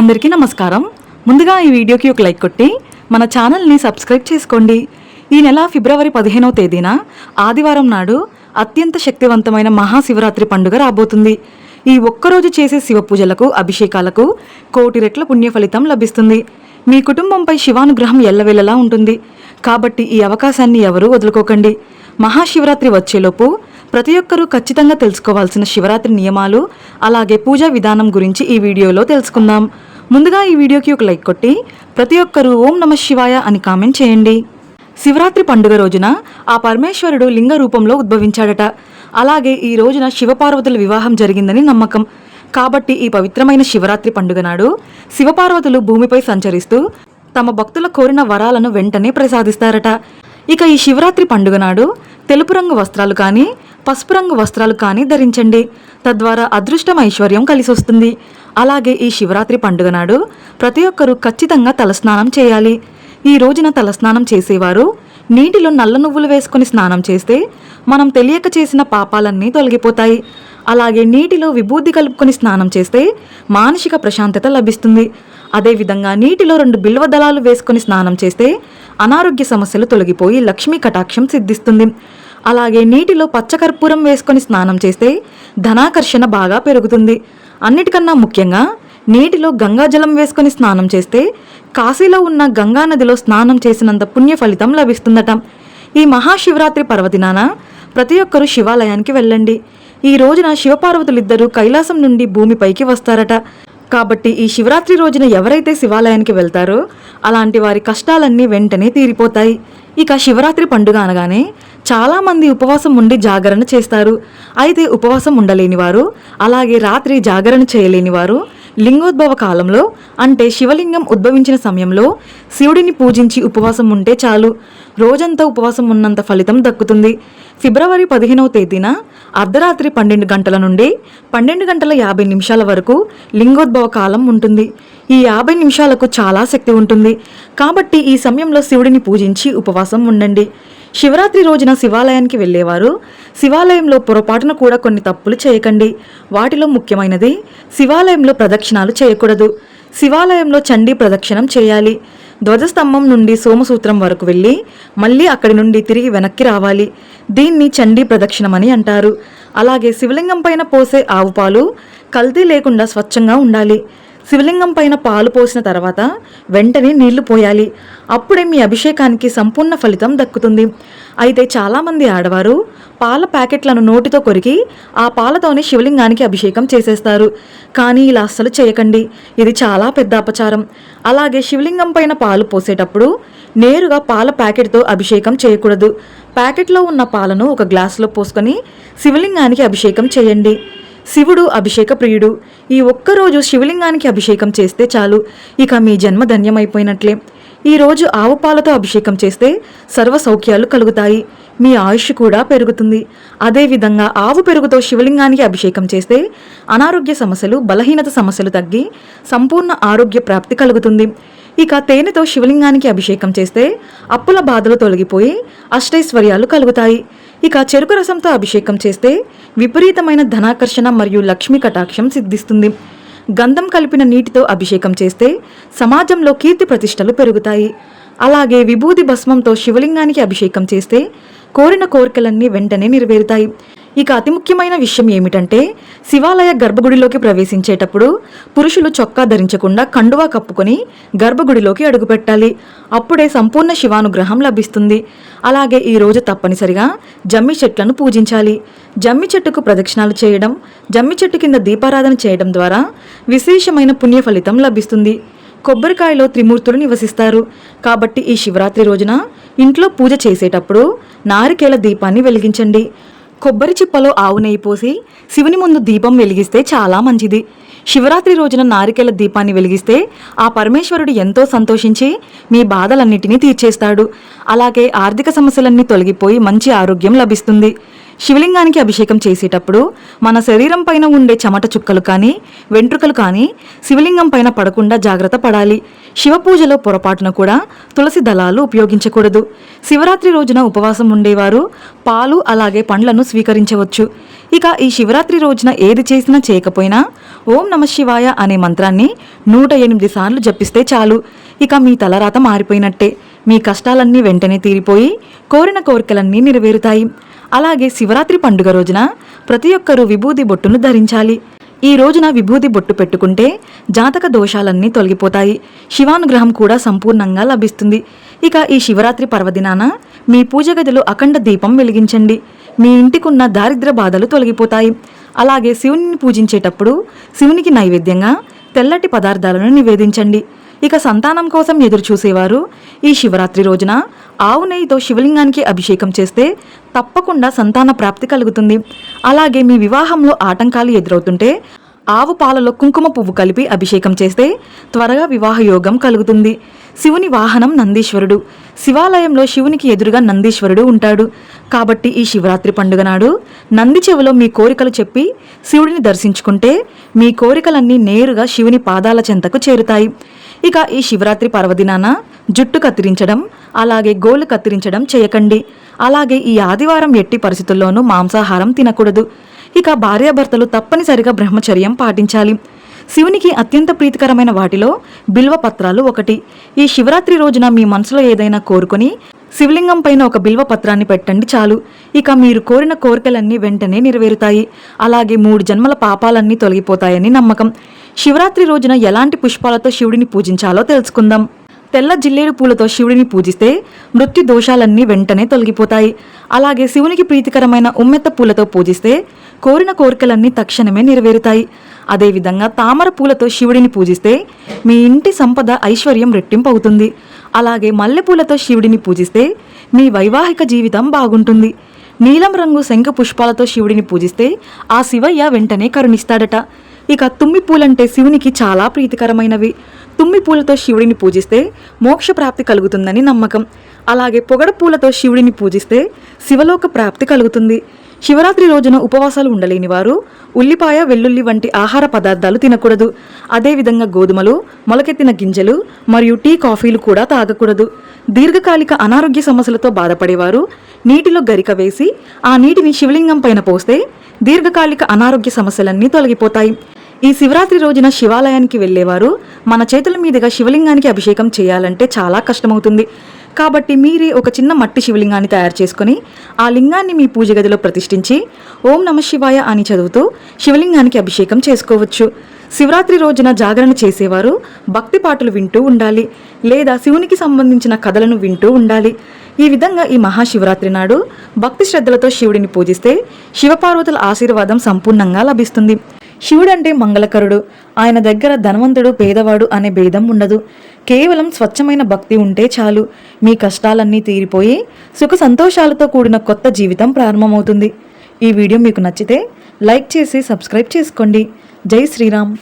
అందరికీ నమస్కారం. ముందుగా ఈ వీడియోకి ఒక లైక్ కొట్టి మన ఛానల్ని సబ్స్క్రైబ్ చేసుకోండి. ఈ నెల ఫిబ్రవరి పదిహేనవ తేదీన ఆదివారం నాడు అత్యంత శక్తివంతమైన మహాశివరాత్రి పండుగ రాబోతుంది. ఈ ఒక్కరోజు చేసే శివ పూజలకు అభిషేకాలకు కోటి రెట్ల పుణ్య ఫలితం లభిస్తుంది. మీ కుటుంబంపై శివానుగ్రహం ఎల్లవెల్లలా ఉంటుంది. కాబట్టి ఈ అవకాశాన్ని ఎవరూ వదులుకోకండి. మహాశివరాత్రి వచ్చేలోపు ప్రతి ఒక్కరూ ఖచ్చితంగా తెలుసుకోవాల్సిన శివరాత్రి నియమాలు అలాగే పూజా విధానం గురించి ఈ వీడియోలో తెలుసుకుందాం. ముందుగా ఈ వీడియోకి ఒక లైక్ కొట్టి ప్రతి ఒక్కరూ ఓం నమ శివాయ అని కామెంట్ చేయండి. శివరాత్రి పండుగ రోజున ఆ పరమేశ్వరుడు లింగ రూపంలో ఉద్భవించాడట. అలాగే ఈ రోజున శివపార్వతుల వివాహం జరిగిందని నమ్మకం. కాబట్టి ఈ పవిత్రమైన శివరాత్రి పండుగ నాడు శివపార్వతులు భూమిపై సంచరిస్తూ తమ భక్తుల కోరిన వరాలను వెంటనే ప్రసాదిస్తారట. ఇక ఈ శివరాత్రి పండుగ నాడు తెలుపు రంగు వస్త్రాలు కానీ పసుపు రంగు వస్త్రాలు కానీ ధరించండి. తద్వారా అదృష్టం ఐశ్వర్యం కలిసి వస్తుంది అలాగే ఈ శివరాత్రి పండుగ నాడు ప్రతి ఒక్కరూ ఖచ్చితంగా తలస్నానం చేయాలి. ఈ రోజున తలస్నానం చేసేవారు నీటిలో నల్ల నువ్వులు వేసుకొని స్నానం చేస్తే మనం తెలియక చేసిన పాపాలన్నీ తొలగిపోతాయి. అలాగే నీటిలో విభూతి కలుపుకొని స్నానం చేస్తే మానసిక ప్రశాంతత లభిస్తుంది. అదేవిధంగా నీటిలో రెండు బిల్వ దళాలు వేసుకొని స్నానం చేస్తే అనారోగ్య సమస్యలు తొలగిపోయి లక్ష్మీ కటాక్షం సిద్ధిస్తుంది. అలాగే నీటిలో పచ్చకర్పూరం వేసుకొని స్నానం చేస్తే ధనాకర్షణ బాగా పెరుగుతుంది. అన్నిటికన్నా ముఖ్యంగా నీటిలో గంగాజలం వేసుకొని స్నానం చేస్తే కాశీలో ఉన్న గంగా నదిలో స్నానం చేసినంత పుణ్య ఫలితం లభిస్తుందట. ఈ మహాశివరాత్రి పర్వదినాన ప్రతి ఒక్కరూ శివాలయానికి వెళ్ళండి. ఈ రోజున శివపార్వతులిద్దరూ కైలాసం నుండి భూమిపైకి వస్తారట. కాబట్టి ఈ శివరాత్రి రోజున ఎవరైతే శివాలయానికి వెళ్తారో అలాంటి వారి కష్టాలన్నీ వెంటనే తీరిపోతాయి. ఇక శివరాత్రి పండుగ అనగానే చాలామంది ఉపవాసం ఉండి జాగరణ చేస్తారు. అయితే ఉపవాసం ఉండలేని వారు అలాగే రాత్రి జాగరణ చేయలేని వారు లింగోద్భవ కాలంలో అంటే శివలింగం ఉద్భవించిన సమయంలో శివుడిని పూజించి ఉపవాసం ఉంటే చాలు. రోజంతా ఉపవాసం ఉన్నంత ఫలితం దక్కుతుంది. ఫిబ్రవరి పదిహేనవ తేదీన అర్ధరాత్రి పన్నెండు గంటల నుండి పన్నెండు గంటల యాభై నిమిషాల వరకు లింగోద్భవ కాలం ఉంటుంది. ఈ యాభై నిమిషాలకు చాలా శక్తి ఉంటుంది. కాబట్టి ఈ సమయంలో శివుడిని పూజించి ఉపవాసం ఉండండి. శివరాత్రి రోజున శివాలయానికి వెళ్ళేవారు. శివాలయంలో పొరపాటున కూడా కొన్ని తప్పులు చేయకండి. వాటిలో ముఖ్యమైనది శివాలయంలో ప్రదక్షిణాలు చేయకూడదు. శివాలయంలో చండీ ప్రదక్షిణం చేయాలి. ధ్వజస్తంభం నుండి సోమసూత్రం వరకు వెళ్ళి మళ్ళీ అక్కడి నుండి తిరిగి వెనక్కి రావాలి. దీన్ని చండీ ప్రదక్షిణమని అంటారు. అలాగే శివలింగం పైన పోసే ఆవు పాలు కల్తీ లేకుండా స్వచ్ఛంగా ఉండాలి. శివలింగం పైన పాలు పోసిన తర్వాత వెంటనే నీళ్ళు పోయాలి. అప్పుడే మీ అభిషేకానికి సంపూర్ణ ఫలితం దక్కుతుంది. అయితే చాలామంది ఆడవారు పాల ప్యాకెట్లను నోటితో కొరికి ఆ పాలతోనే శివలింగానికి అభిషేకం చేసేస్తారు. కానీ ఇలా అస్సలు చేయకండి. ఇది చాలా పెద్ద అపచారం. అలాగే శివలింగం పైన పాలు పోసేటప్పుడు నేరుగా పాల ప్యాకెట్తో అభిషేకం చేయకూడదు. ప్యాకెట్లో ఉన్న పాలను ఒక గ్లాసులో పోసుకొని శివలింగానికి అభిషేకం చేయండి. శివుడు అభిషేక ప్రియుడు. ఈ ఒక్కరోజు శివలింగానికి అభిషేకం చేస్తే చాలు. ఇక మీ జన్మ ధన్యమైపోయినట్లే. ఈరోజు ఆవుపాలతో ఆవు పాలతో అభిషేకం చేస్తే సర్వ సౌఖ్యాలు కలుగుతాయి. మీ ఆయుష్ కూడా పెరుగుతుంది. అదేవిధంగా ఆవు పెరుగుతో శివలింగానికి అభిషేకం చేస్తే అనారోగ్య సమస్యలు బలహీనత సమస్యలు తగ్గి సంపూర్ణ ఆరోగ్య ప్రాప్తి కలుగుతుంది. ఇక తేనెతో శివలింగానికి అభిషేకం చేస్తే అప్పుల బాధలు తొలగిపోయి అష్టైశ్వర్యాలు కలుగుతాయి. ఇక చెరుకు రసంతో అభిషేకం చేస్తే విపరీతమైన ధనాకర్షణ మరియు లక్ష్మీ కటాక్షం సిద్ధిస్తుంది. గంధం కలిపిన నీటితో అభిషేకం చేస్తే సమాజంలో కీర్తి ప్రతిష్టలు పెరుగుతాయి. అలాగే విభూది భస్మంతో శివలింగానికి అభిషేకం చేస్తే కోరిన కోరికలన్నీ వెంటనే నెరవేరుతాయి. ఇక అతి ముఖ్యమైన విషయం ఏమిటంటే శివాలయ గర్భగుడిలోకి ప్రవేశించేటప్పుడు పురుషులు చొక్కా ధరించకుండా కండువా కప్పుకొని గర్భగుడిలోకి అడుగుపెట్టాలి. అప్పుడే సంపూర్ణ శివానుగ్రహం లభిస్తుంది. అలాగే ఈ రోజు తప్పనిసరిగా జమ్మి చెట్లను పూజించాలి. జమ్మి చెట్టుకు ప్రదక్షిణాలు చేయడం జమ్మి చెట్టు కింద దీపారాధన చేయడం ద్వారా విశేషమైన పుణ్య ఫలితం లభిస్తుంది. కొబ్బరికాయలో త్రిమూర్తులు నివసిస్తారు. కాబట్టి ఈ శివరాత్రి రోజున ఇంట్లో పూజ చేసేటప్పుడు నారికేల దీపాన్ని వెలిగించండి. కొబ్బరి చిప్పలో ఆవు నెయ్యి పోసి శివుని ముందు దీపం వెలిగిస్తే చాలా మంచిది. శివరాత్రి రోజున నారికేల దీపాన్ని వెలిగిస్తే ఆ పరమేశ్వరుడు ఎంతో సంతోషించి మీ బాధలన్నిటినీ తీర్చేస్తాడు. అలాగే ఆర్థిక సమస్యలన్నీ తొలగిపోయి మంచి ఆరోగ్యం లభిస్తుంది. శివలింగానికి అభిషేకం చేసేటప్పుడు మన శరీరం పైన ఉండే చెమట చుక్కలు కానీ వెంట్రుకలు కానీ శివలింగం పైన పడకుండా జాగ్రత్త పడాలి. శివ పూజలో పొరపాటున కూడా తులసి దళాలు ఉపయోగించకూడదు. శివరాత్రి రోజున ఉపవాసం ఉండేవారు పాలు అలాగే పండ్లను స్వీకరించవచ్చు. ఇక ఈ శివరాత్రి రోజున ఏది చేసినా చేయకపోయినా ఓం నమ శివాయ అనే మంత్రాన్ని నూట ఎనిమిది సార్లు జపిస్తే చాలు. ఇక మీ తలరాత మారిపోయినట్టే. మీ కష్టాలన్నీ వెంటనే తీరిపోయి కోరిన కోరికలన్నీ నెరవేరుతాయి. అలాగే శివరాత్రి పండుగ రోజున ప్రతి ఒక్కరూ విభూది బొట్టును ధరించాలి. ఈ రోజున విభూది బొట్టు పెట్టుకుంటే జాతక దోషాలన్నీ తొలగిపోతాయి. శివానుగ్రహం కూడా సంపూర్ణంగా లభిస్తుంది. ఇక ఈ శివరాత్రి పర్వదినాన మీ పూజ గదిలో అఖండ దీపం వెలిగించండి. మీ ఇంటికున్న దారిద్ర బాధలు తొలగిపోతాయి. అలాగే శివుని పూజించేటప్పుడు శివునికి నైవేద్యంగా తెల్లటి పదార్థాలను నివేదించండి. ఇక సంతానం కోసం ఎదురుచూసేవారు ఈ శివరాత్రి రోజున ఆవు నెయ్యితో శివలింగానికి అభిషేకం చేస్తే తప్పకుండా సంతాన ప్రాప్తి కలుగుతుంది. అలాగే మీ వివాహంలో ఆటంకాలు ఎదురవుతుంటే ఆవు పాలలో కుంకుమ పువ్వు కలిపి అభిషేకం చేస్తే త్వరగా వివాహ యోగం కలుగుతుంది. శివుని వాహనం నందీశ్వరుడు. శివాలయంలో శివునికి ఎదురుగా నందీశ్వరుడు ఉంటాడు. కాబట్టి ఈ శివరాత్రి పండుగ నాడు నంది చెవిలో మీ కోరికలు చెప్పి శివుడిని దర్శించుకుంటే మీ కోరికలన్నీ నేరుగా శివుని పాదాల చెంతకు చేరుతాయి. ఇక ఈ శివరాత్రి పర్వదినాన జుట్టు కత్తిరించడం అలాగే గోళ్ళు కత్తిరించడం చేయకండి. అలాగే ఈ ఆదివారం ఎట్టి పరిస్థితుల్లోనూ మాంసాహారం తినకూడదు. ఇక భార్యాభర్తలు తప్పనిసరిగా బ్రహ్మచర్యం పాటించాలి. శివునికి అత్యంత ప్రీతికరమైన వాటిలో బిల్వ పత్రాలు ఒకటి. ఈ శివరాత్రి రోజున మీ మనసులో ఏదైనా కోరుకొని శివలింగం పైన ఒక బిల్వ పత్రాన్ని పెట్టండి చాలు. ఇక మీరు కోరిన కోరికలన్నీ వెంటనే నెరవేరుతాయి. అలాగే మూడు జన్మల పాపాలన్నీ తొలగిపోతాయని నమ్మకం. శివరాత్రి రోజున ఎలాంటి పుష్పాలతో శివుడిని పూజించాలో తెలుసుకుందాం. తెల్ల జిల్లేడు పూలతో శివుడిని పూజిస్తే మృత్యు దోషాలన్నీ వెంటనే తొలగిపోతాయి. అలాగే శివునికి ప్రీతికరమైన ఉమ్మెత్త పూలతో పూజిస్తే కోరిన కోరికలన్నీ తక్షణమే నెరవేరుతాయి. అదేవిధంగా తామర పూలతో శివుడిని పూజిస్తే మీ ఇంటి సంపద ఐశ్వర్యం రెట్టింపు అవుతుంది అలాగే మల్లెపూలతో శివుడిని పూజిస్తే మీ వైవాహిక జీవితం బాగుంటుంది. నీలం రంగు శంఖ పుష్పాలతో శివుడిని పూజిస్తే ఆ శివయ్య వెంటనే కరుణిస్తాడట. ఇక తుమ్మి పూలంటే శివునికి చాలా ప్రీతికరమైనవి. తుమ్మి పూలతో శివుడిని పూజిస్తే మోక్ష ప్రాప్తి కలుగుతుందని నమ్మకం. అలాగే పొగడ పూలతో శివుడిని పూజిస్తే శివలోక ప్రాప్తి కలుగుతుంది. శివరాత్రి రోజున ఉపవాసాలు ఉండలేని వారు ఉల్లిపాయ వెల్లుల్లి వంటి ఆహార పదార్థాలు తినకూడదు. అదేవిధంగా గోధుమలు మొలకెత్తిన గింజలు మరియు టీ కాఫీలు కూడా తాగకూడదు. దీర్ఘకాలిక అనారోగ్య సమస్యలతో బాధపడేవారు నీటిలో గరిక వేసి ఆ నీటిని శివలింగం పైన పోస్తే దీర్ఘకాలిక అనారోగ్య సమస్యలన్నీ తొలగిపోతాయి. ఈ శివరాత్రి రోజున శివాలయానికి వెళ్ళేవారు. మన చేతుల మీదుగా శివలింగానికి అభిషేకం చేయాలంటే చాలా కష్టమవుతుంది. కాబట్టి మీరే ఒక చిన్న మట్టి శివలింగాన్ని తయారు చేసుకుని ఆ లింగాన్ని మీ పూజ గదిలో ప్రతిష్ఠించి ఓం నమ శివాయ అని చదువుతూ శివలింగానికి అభిషేకం చేసుకోవచ్చు. శివరాత్రి రోజున జాగరణ చేసేవారు భక్తి పాటలు వింటూ ఉండాలి లేదా శివునికి సంబంధించిన కథలను వింటూ ఉండాలి. ఈ విధంగా ఈ మహాశివరాత్రి నాడు భక్తి శ్రద్ధలతో శివుడిని పూజిస్తే శివపార్వతుల ఆశీర్వాదం సంపూర్ణంగా లభిస్తుంది. శివుడంటే మంగళకరుడు. ఆయన దగ్గర ధనవంతుడు పేదవాడు అనే భేదం ఉండదు. కేవలం స్వచ్ఛమైన భక్తి ఉంటే చాలు. మీ కష్టాలన్నీ తీరిపోయి సుఖ సంతోషాలతో కూడిన కొత్త జీవితం ప్రారంభమవుతుంది. ఈ వీడియో మీకు నచ్చితే లైక్ చేసి సబ్స్క్రైబ్ చేసుకోండి. జై శ్రీరామ్.